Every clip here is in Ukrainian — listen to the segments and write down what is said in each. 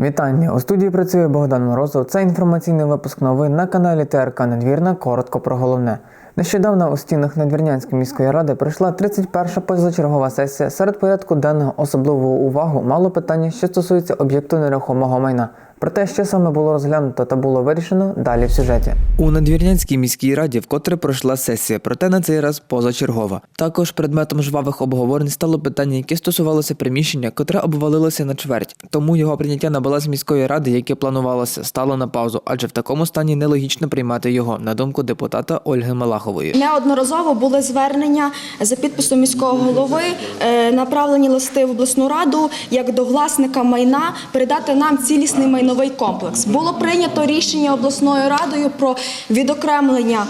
Вітання! У студії працює Богдан Морозов. Це інформаційний випуск новин на каналі ТРК Надвірна. Коротко про головне. Нещодавно у стінах Надвірнянської міської ради пройшла 31-ша позачергова сесія. Серед порядку денного особливу увагу мало питання, що стосується об'єкту нерухомого майна. Про те, що саме було розглянуто та було вирішено, далі в сюжеті. У Надвірнянській міській раді вкотре пройшла сесія, проте на цей раз позачергова. Також предметом жвавих обговорень стало питання, яке стосувалося приміщення, котре обвалилося на чверть. Тому його прийняття на баланс міської ради, яке планувалося, стало на паузу, адже в такому стані нелогічно приймати його, на думку депутата Ольги Малахової. Неодноразово були звернення за підписом міського голови, е, направлені листи в обласну раду як до власника майна передати нам цілісний майновий комплекс. Було прийнято рішення обласною радою про відокремлення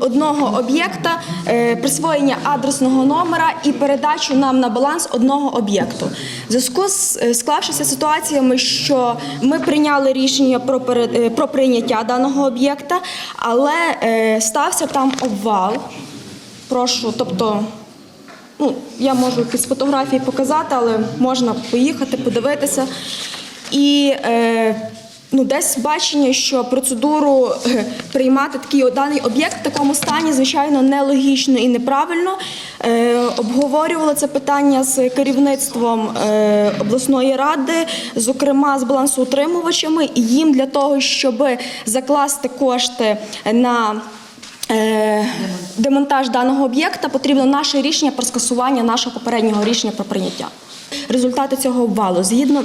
одного об'єкта, е, присвоєння адресного номера і передачу нам на баланс одного об'єкту. В зв'язку з е, склавшися ситуаціями, що ми прийняли рішення про е, про прийняття даного об'єкта, але е, стався там обвал. Прошу, тобто, ну, я можу якісь фотографії показати, але можна поїхати, подивитися. І е, ну, десь бачення, що процедуру е, приймати такий даний об'єкт в такому стані, звичайно, нелогічно і неправильно. Е, обговорювали це питання з керівництвом обласної ради, зокрема з балансоутримувачами, і їм для того, щоб закласти кошти на демонтаж даного об'єкта потрібно наше рішення про скасування нашого попереднього рішення про прийняття. Результати цього обвалу згідно.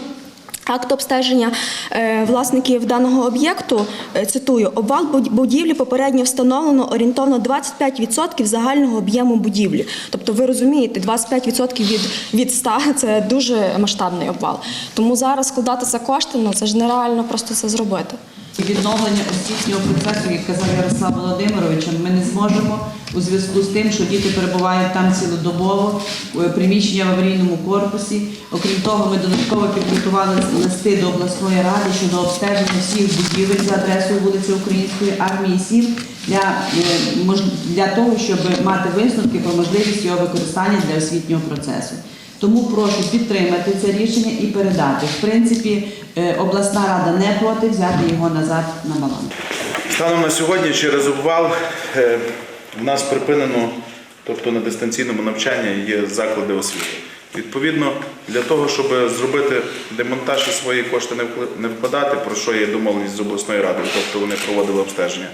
Акту обстеження е, власників даного об'єкту е, цитую: обвал буд- будівлі попередньо встановлено орієнтовно 25% загального об'єму будівлі. Тобто, ви розумієте, 25% від, від 100 – це дуже масштабний обвал. Тому зараз складати за кошти, ну це ж нереально просто це зробити. Відновлення освітнього процесу, як казав Ярослав Володимирович, ми не зможемо у зв'язку з тим, що діти перебувають там цілодобово, у приміщення в аварійному корпусі. Окрім того, ми додатково підготували листи до обласної ради щодо обстеження всіх будівель за адресою вулиці Української армії 7 для, е, для того, щоб мати висновки про можливість його використання для освітнього процесу. Тому прошу підтримати це рішення і передати. В принципі, е, обласна рада не проти взяти його назад на баланс. Станом на сьогодні через обвал е, в нас припинено, тобто на дистанційному навчанні є заклади освіти. Відповідно, для того, щоб зробити демонтаж і свої кошти не вкладати, про що є домовленість з обласною радою, тобто вони проводили обстеження,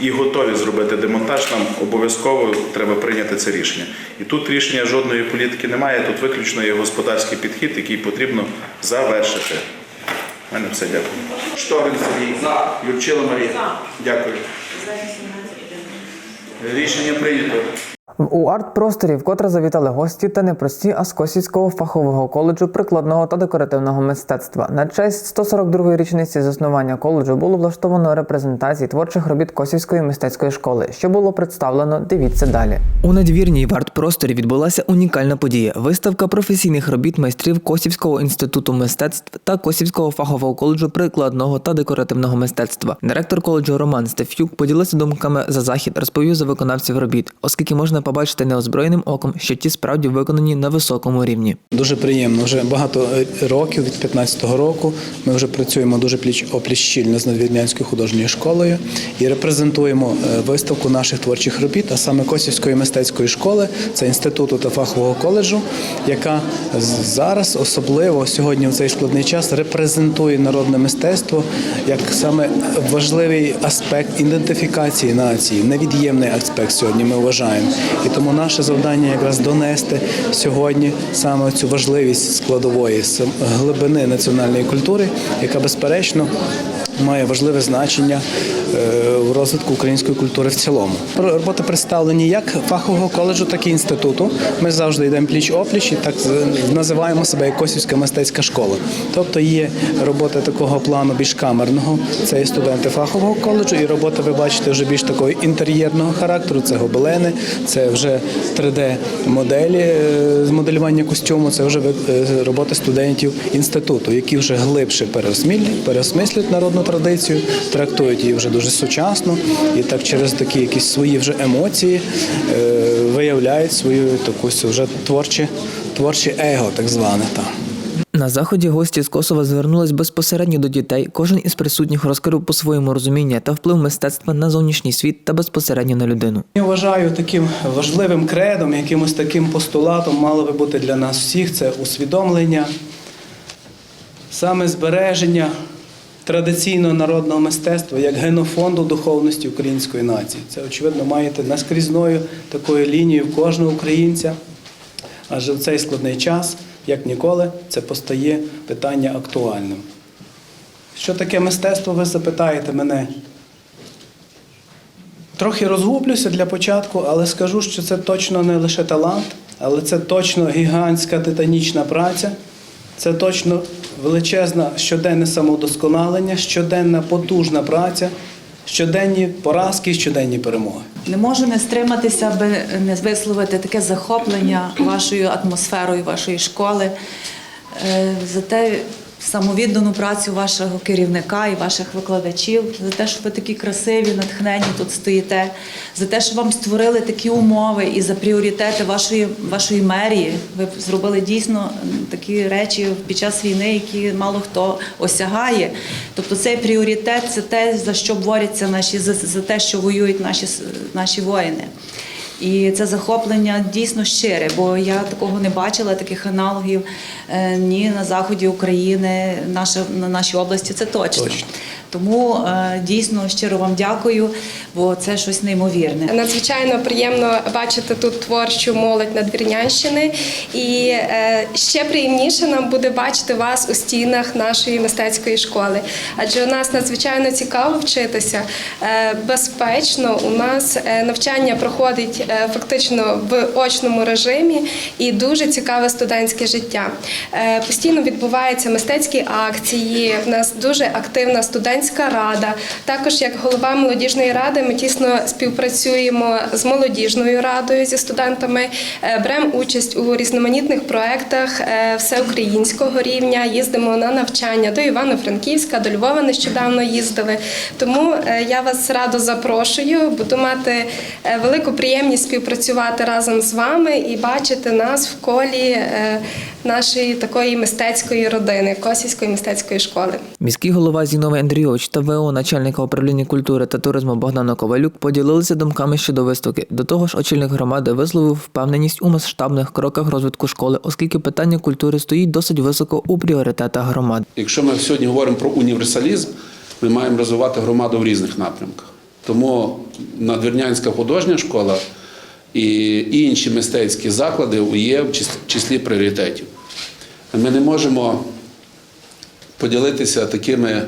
і готові зробити демонтаж, нам обов'язково треба прийняти це рішення. І тут рішення жодної політики немає, тут виключно є господарський підхід, який потрібно завершити. У мене все дякую. Шторин Сергій. За. Юрчила Марія. Дякую. Рішення прийнято. У арт-просторі вкотре завітали гості та не прості, а з Косівського фахового коледжу прикладного та декоративного мистецтва. На честь 142-ї річниці заснування коледжу було влаштовано репрезентації творчих робіт Косівської мистецької школи, що було представлено. Дивіться далі. У надвірній в арт-просторі відбулася унікальна подія: виставка професійних робіт майстрів Косівського інституту мистецтв та Косівського фахового коледжу прикладного та декоративного мистецтва. Директор коледжу Роман Стефюк поділився думками за захід, розповів за виконавців робіт, оскільки можна побачити неозброєним оком, що ті справді виконані на високому рівні. Дуже приємно. Вже багато років, від 15-го року, ми вже працюємо дуже пліч опліч щільно з Надвірнянською художньою школою і репрезентуємо е, виставку наших творчих робіт, а саме Косівської мистецької школи, це інституту та фахового коледжу, яка зараз особливо сьогодні в цей складний час репрезентує народне мистецтво як саме важливий аспект ідентифікації нації, невід'ємний аспект сьогодні. Ми вважаємо. І тому наше завдання якраз донести сьогодні саме цю важливість складової глибини національної культури, яка безперечно має важливе значення е, в розвитку української культури в цілому. Роботи представлені як фахового коледжу, так і інституту. Ми завжди йдемо пліч опліч і так називаємо себе як Косівська мистецька школа. Тобто є роботи такого плану більш камерного, це і студенти фахового коледжу, і роботи ви бачите вже більш такого інтер'єрного характеру. Це гобелени, це вже 3D-моделі е, з моделювання костюму. Це вже е, студентів інституту, які вже глибше переосмислюють народну традицію, трактують її вже дуже сучасно, і так через такі якісь свої вже емоції е, виявляють свою таку вже творче, творче его, так зване. Та. На заході гості з Косова звернулись безпосередньо до дітей. Кожен із присутніх розкрив по своєму розуміння та вплив мистецтва на зовнішній світ та безпосередньо на людину. Я вважаю таким важливим кредом, якимось таким постулатом мало би бути для нас всіх це усвідомлення, саме збереження традиційного народного мистецтва як генофонду духовності української нації. Це, очевидно, маєте наскрізною такою лінією в кожного українця. Адже в цей складний час, як ніколи, це постає питання актуальним. Що таке мистецтво, ви запитаєте мене? Трохи розгублюся для початку, але скажу, що це точно не лише талант, але це точно гігантська титанічна праця, це точно величезне щоденне самовдосконалення, щоденна потужна праця, щоденні поразки, щоденні перемоги. Не можу не стриматися, аби не висловити таке захоплення вашою атмосферою вашої школи, е, за те самовіддану працю вашого керівника і ваших викладачів, за те, що ви такі красиві, натхнені тут стоїте, за те, що вам створили такі умови і за пріоритети вашої, вашої мерії. Ви зробили дійсно такі речі під час війни, які мало хто осягає. Тобто цей пріоритет це те, за що борються наші, за, за те, що воюють наші, наші воїни. І це захоплення дійсно щире, бо я такого не бачила, таких аналогів е, ні на заході України, наша, на нашій області. Це точно. Точно. Тому е, дійсно щиро вам дякую, бо це щось неймовірне. Надзвичайно приємно бачити тут творчу молодь Надвірнянщини, і е, ще приємніше нам буде бачити вас у стінах нашої мистецької школи. Адже у нас надзвичайно цікаво вчитися е, безпечно. У нас навчання проходить фактично в очному режимі і дуже цікаве студентське життя. Постійно відбуваються мистецькі акції. В нас дуже активна студентська рада. Також як голова молодіжної ради ми тісно співпрацюємо з молодіжною радою зі студентами, е, беремо участь у різноманітних проєктах е, всеукраїнського рівня. Їздимо на навчання до Івано-Франківська, до Львова нещодавно їздили. Тому е, я вас радо запрошую. Буду мати велику приємність співпрацювати разом з вами і бачити нас в колі нашої такої мистецької родини, Косівської мистецької школи. Міський голова Зіновий Андрійович та ВО начальника управління культури та туризму Богдана Ковалюк поділилися думками щодо виставки. До того ж, очільник громади висловив впевненість у масштабних кроках розвитку школи, оскільки питання культури стоїть досить високо у пріоритетах громади. Якщо ми сьогодні говоримо про універсалізм, ми маємо розвивати громаду в різних напрямках. Тому надвірнянська художня школа і інші мистецькі заклади є в числі пріоритетів. Ми не можемо поділитися такими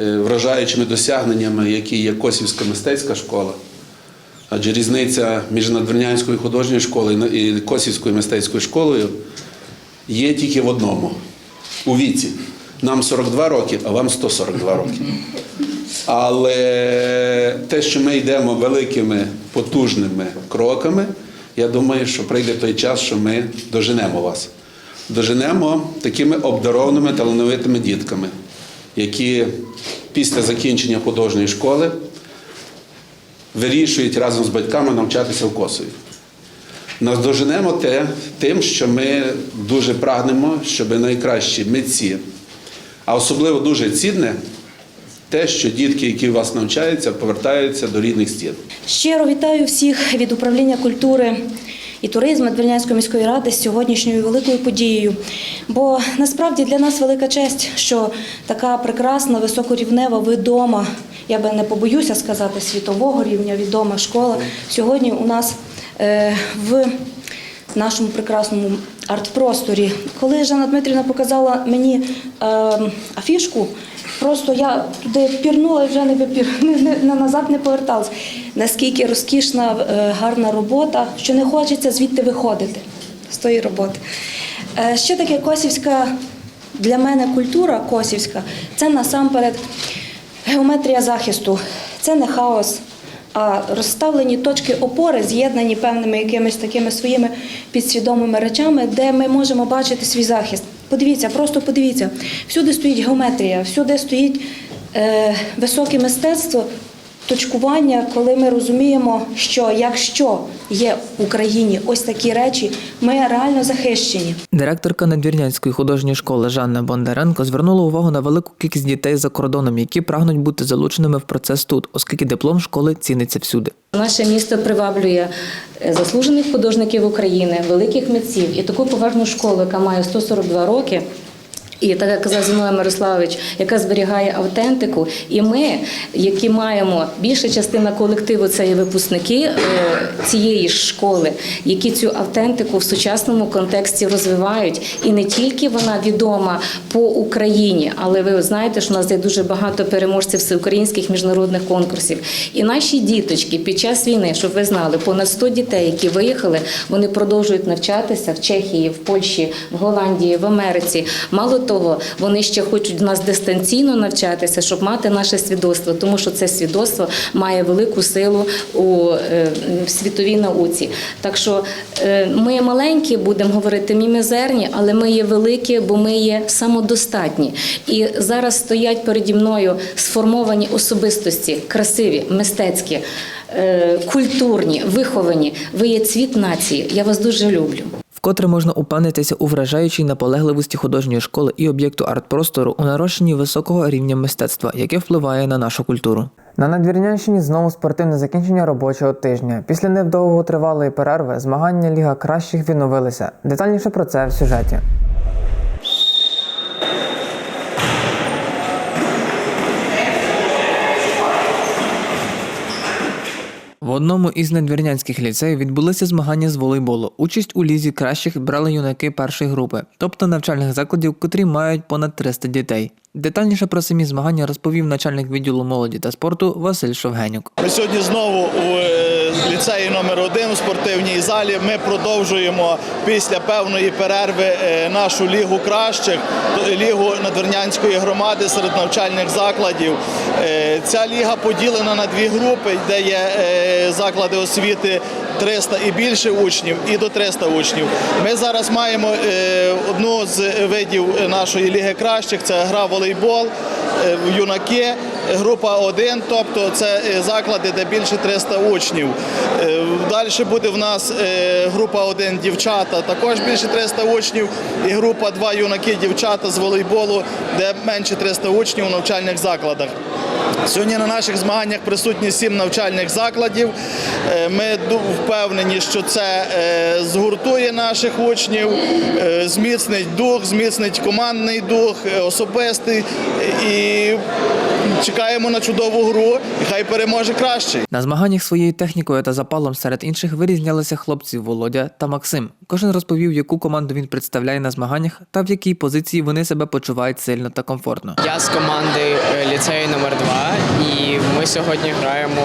вражаючими досягненнями, які є Косівська мистецька школа. Адже різниця між надвірнянською художньою школою і Косівською мистецькою школою є тільки в одному у віці. Нам 42 роки, а вам 142 роки. Але те, що ми йдемо великими потужними кроками, я думаю, що прийде той час, що ми доженемо вас. Доженемо такими обдарованими талановитими дітками, які після закінчення художньої школи вирішують разом з батьками навчатися в Косові. Наздоженемо те тим, що ми дуже прагнемо, щоб найкращі митці, а особливо дуже цінне те, що дітки, які у вас навчаються, повертаються до рідних стін. Щиро вітаю всіх від управління культури і туризму Двірнянської міської ради з сьогоднішньою великою подією. Бо насправді для нас велика честь, що така прекрасна, високорівнева, відома, я би не побоюся сказати, світового рівня відома школа сьогодні у нас е, в нашому прекрасному арт-просторі. Коли Жанна Дмитрівна показала мені е, афішку, просто я туди пірнула і вже не, випір, не, не, назад не поверталась. Наскільки розкішна, е, гарна робота, що не хочеться звідти виходити з тої роботи. Е, ще таке косівська для мене культура косівська це насамперед геометрія захисту. Це не хаос, а розставлені точки опори, з'єднані певними якимись такими своїми підсвідомими речами, де ми можемо бачити свій захист. Подивіться, просто подивіться. Всюди стоїть геометрія, всюди стоїть е, високе мистецтво, точкування, коли ми розуміємо, що якщо є в Україні ось такі речі, ми реально захищені. Директорка Надвірнянської художньої школи Жанна Бондаренко звернула увагу на велику кількість дітей за кордоном, які прагнуть бути залученими в процес тут, оскільки диплом школи ціниться всюди. Наше місто приваблює е, заслужених художників України, великих митців і таку поважну школу, яка має 142 роки. І так як казав Зіновій Мирославович, яка зберігає автентику, і ми, які маємо більша частина колективу, це є випускники е, цієї школи, які цю автентику в сучасному контексті розвивають. І не тільки вона відома по Україні, але ви знаєте, що у нас є дуже багато переможців всеукраїнських міжнародних конкурсів. І наші діточки під час війни, щоб ви знали, понад 100 дітей, які виїхали, вони продовжують навчатися в Чехії, в Польщі, в Голландії, в Америці. Мало того, вони ще хочуть в нас дистанційно навчатися, щоб мати наше свідоцтво, тому що це свідоцтво має велику силу у е, світовій науці. Так що е, ми маленькі, будемо говорити, ми мізерні, але ми є великі, бо ми є самодостатні. І зараз стоять переді мною сформовані особистості, красиві, мистецькі, е, культурні, виховані. Ви є цвіт нації. Я вас дуже люблю. Вкотре можна упевнитися у вражаючій наполегливості художньої школи і об'єкту арт-простору у нарощенні високого рівня мистецтва, яке впливає на нашу культуру. На Надвірнянщині знову спортивне закінчення робочого тижня. Після недовготривалої перерви змагання Ліга кращих відновилися. Детальніше про це в сюжеті. Одному із надвірнянських ліцеїв відбулися змагання з волейболу. Участь у лізі кращих брали юнаки першої групи, тобто навчальних закладів, котрі мають понад 300 дітей. Детальніше про самі змагання розповів начальник відділу молоді та спорту Василь Шовгенюк. Ми сьогодні знову у е, ліцеї номер 1 у спортивній залі. Ми продовжуємо після певної перерви е, нашу лігу кращих, лігу надвірнянської громади серед навчальних закладів. Е, Ця ліга поділена на дві групи, де є е, заклади освіти 300 і більше учнів, і до 300 учнів. Ми зараз маємо е, одну з видів нашої ліги кращих це гра волейбол, е, юнаки, група 1, тобто це е, заклади, де більше 300 учнів. Е, Далі буде в нас е, група 1 дівчата, також більше 300 учнів, і група 2 юнаки, дівчата з волейболу, де менше 300 учнів у навчальних закладах. Сьогодні на наших змаганнях присутні сім навчальних закладів. Е, Ми впевнені, що це е, згуртує наших учнів, е, зміцнить дух, зміцнить командний дух, особистий. І чекаємо на чудову гру. І хай переможе кращий. На змаганнях своєю технікою та запалом серед інших вирізнялися хлопці Володя та Максим. Кожен розповів, яку команду він представляє на змаганнях та в якій позиції вони себе почувають сильно та комфортно. Я з команди ліцею номер 2 і ми сьогодні граємо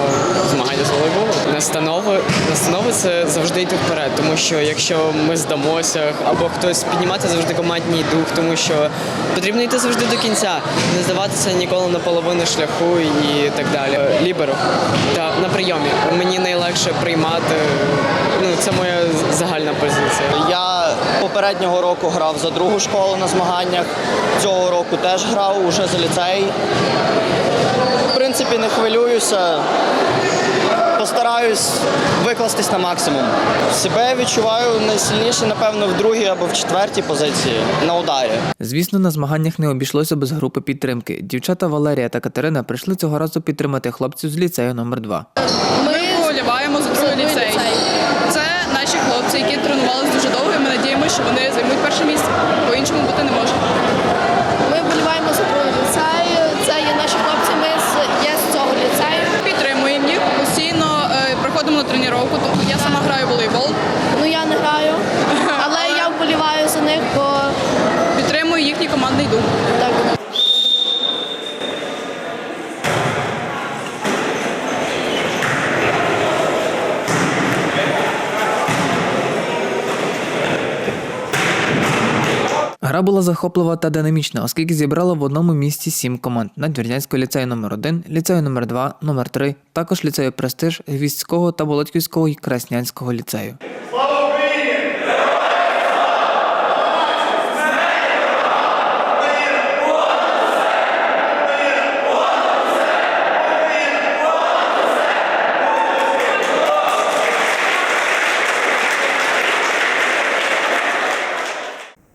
змагання з волейболу. Настанови, настанови це завжди йти вперед, тому що якщо ми здамося, або хтось піднімати завжди командний дух, тому що потрібно йти завжди до кінця, не здаватися ніколи на половину шляху і так далі. Ліберо та на прийомі мені найлегше приймати. Ну це моя загальна позиція. Я попереднього року грав за другу школу на змаганнях. Цього року теж грав уже за ліцей. В принципі, не хвилююся. Постараюсь викластись на максимум. Себе відчуваю найсильніше, напевно, в другій або в четвертій позиції на ударі. Звісно, на змаганнях не обійшлося без групи підтримки. Дівчата Валерія та Катерина прийшли цього разу підтримати хлопців з ліцею номер 2 Ми вболіваємо за другий ліцей. Це наші хлопці, які тренувалися дуже довго. і Ми надіємося, що вони займуть перше місце. По-іншому бути не може. Ми вболіваємо за другий ліцей. Це є наші хлопці. Ми з є з цього ліцею. Підтримуємо їх постійно. е, Приходимо на тренування. Я сама граю в волейбол. Ну я не граю, але я вболіваю за них, бо Підтримую їхній командний дух. так. Гра була захоплива та динамічна, оскільки зібрала в одному місці сім команд Надвірнянського ліцею номер 1 ліцею номер 2 номер 3 також ліцею Престиж, Гвіздського та Володьківського і Краснянського ліцею.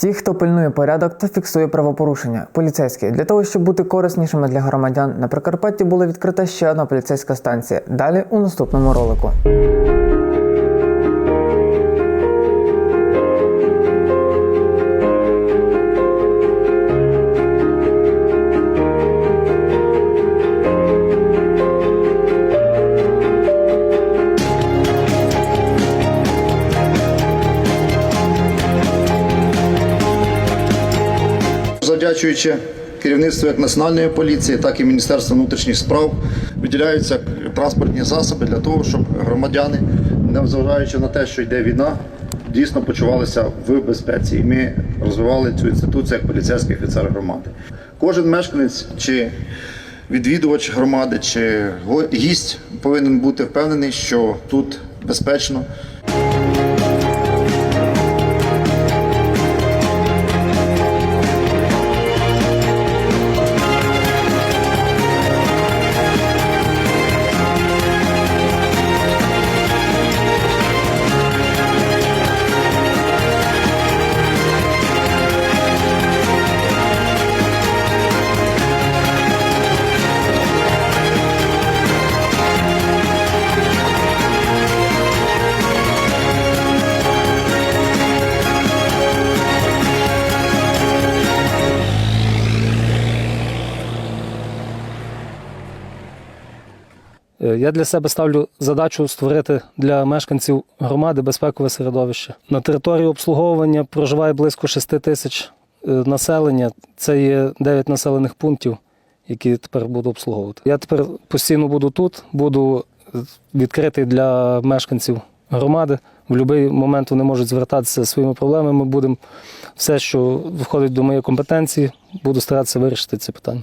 Ті, хто пильнує порядок та фіксує правопорушення, поліцейські для того, щоб бути кориснішими для громадян, на Прикарпатті була відкрита ще одна поліцейська станція. Далі у наступному ролику. Завдячуючи керівництву як Національної поліції, так і Міністерства внутрішніх справ, виділяються транспортні засоби для того, щоб громадяни, незважаючи на те, що йде війна, дійсно почувалися в безпеці. І ми розвивали цю інституцію як поліцейський офіцер громади. Кожен мешканець чи відвідувач громади, чи гість повинен бути впевнений, що тут безпечно. Я для себе ставлю задачу створити для мешканців громади безпекове середовище. На території обслуговування проживає близько 6 тисяч е, населення. Це є 9 населених пунктів, які тепер буду обслуговувати. Я тепер постійно буду тут, буду е, відкритий для мешканців громади. В будь-який момент вони можуть звертатися зі своїми проблемами. Будемо все, що входить до моєї компетенції, буду старатися вирішити ці питання.